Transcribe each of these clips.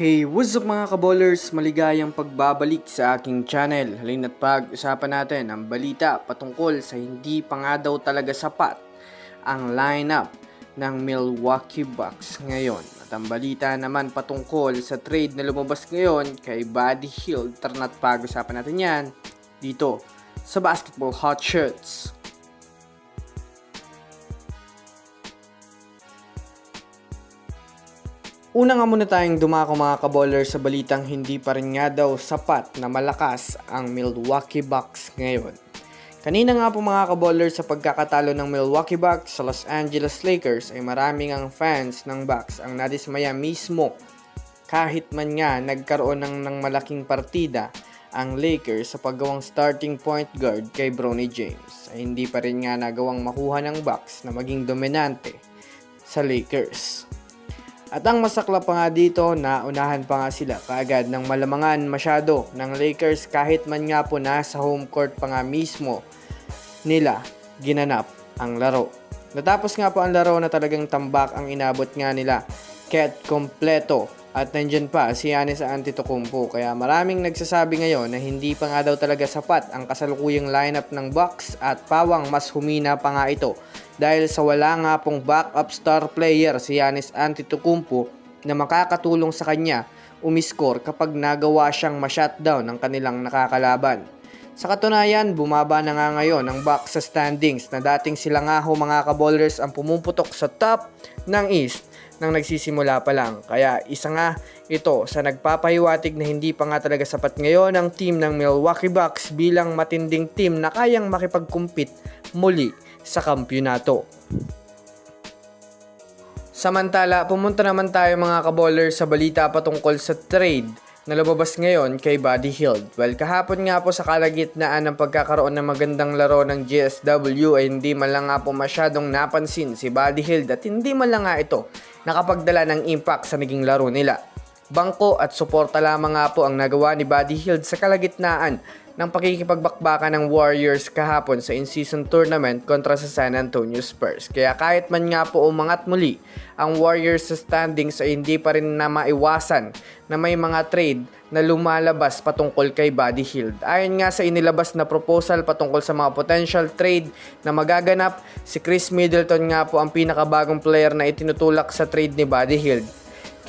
Hey, what's up mga kaballers? Maligayang pagbabalik sa aking channel. Halina't pag-usapan natin ang balita patungkol sa hindi pa nga daw talaga sapat ang lineup ng Milwaukee Bucks ngayon. At ang balita naman patungkol sa trade na lumabas ngayon kay Buddy Hield. Tara na't pag-usapan natin yan dito sa Basketball Hot Shirts. Una nga muna tayong dumako mga kaboller sa balitang hindi pa rin nga daw sapat na malakas ang Milwaukee Bucks ngayon. Kanina nga po mga kaboller sa pagkakatalo ng Milwaukee Bucks sa Los Angeles Lakers ay maraming ang fans ng Bucks ang nadismaya mismo kahit man nga nagkaroon ng, ng malaking partida ang Lakers sa paggawang starting point guard kay Bronny James ay hindi pa rin nga nagawang makuha ng Bucks na maging dominante sa Lakers. At ang masakla pa nga dito, naunahan pa nga sila kaagad ng malamangan masyado ng Lakers kahit man nga po nasa home court pa nga mismo nila ginanap ang laro. Natapos nga po ang laro na talagang tambak ang inabot nga nila. Ket kompleto at nandyan pa si Giannis Antetokounmpo kaya maraming nagsasabi ngayon na hindi pa nga daw talaga sapat ang kasalukuyang lineup ng Bucks at pawang mas humina pa nga ito dahil sa wala nga pong backup star player si Giannis Antetokounmpo na makakatulong sa kanya umiskor kapag nagawa siyang ma-shutdown ng kanilang nakakalaban. Sa katunayan, bumaba na nga ngayon ang Bucks sa standings na dating sila nga ho mga kaballers ang pumuputok sa top ng East nang nagsisimula pa lang. Kaya isa nga ito sa nagpapahiwatig na hindi pa nga talaga sapat ngayon ang team ng Milwaukee Bucks bilang matinding team na kayang makipag-compete muli sa kampyonato. Samantala, pumunta naman tayo mga kaballers sa balita patungkol sa trade na lumabas ngayon kay Buddy Hield. Well, kahapon nga po sa kalagitnaan ng pagkakaroon ng magandang laro ng GSW ay hindi man lang nga po masyadong napansin si Buddy Hield at hindi man lang nga ito nakapagdala ng impact sa naging laro nila. Bangko at suporta lamang nga po ang nagawa ni Buddy Hield sa kalagitnaan ng pakikipagbakbakan ng Warriors kahapon sa in-season tournament kontra sa San Antonio Spurs. Kaya kahit man nga po umangat muli ang Warriors sa standings ay hindi pa rin na maiwasan na may mga trade na lumalabas patungkol kay Buddy Hield. Ayon nga sa inilabas na proposal patungkol sa mga potential trade na magaganap, si Chris Middleton nga po ang pinakabagong player na itinutulak sa trade ni Buddy Hield.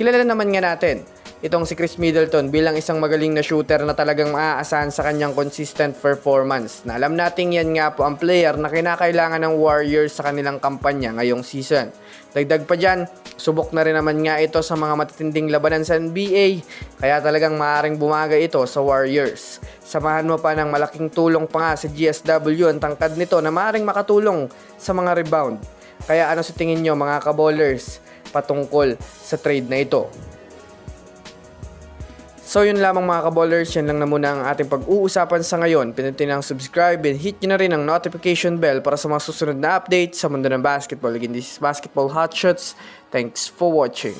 Kilala naman nga natin itong si Chris Middleton bilang isang magaling na shooter na talagang maaasahan sa kanyang consistent performance. Na alam nating yan nga po ang player na kinakailangan ng Warriors sa kanilang kampanya ngayong season. Dagdag pa dyan, subok na rin naman nga ito sa mga matitinding labanan sa NBA, kaya talagang maaaring bumaga ito sa Warriors. Samahan mo pa ng malaking tulong pa nga sa GSW ang tangkad nito na maaaring makatulong sa mga rebound. Kaya ano sa tingin nyo mga kaballers patungkol sa trade na ito? So yun lamang mga kaballers, yan lang na muna ang ating pag-uusapan sa ngayon. Pinutin ang subscribe and hit nyo na rin ang notification bell para sa mga susunod na updates sa mundo ng basketball. Again, this is Basketball Hotshots. Thanks for watching.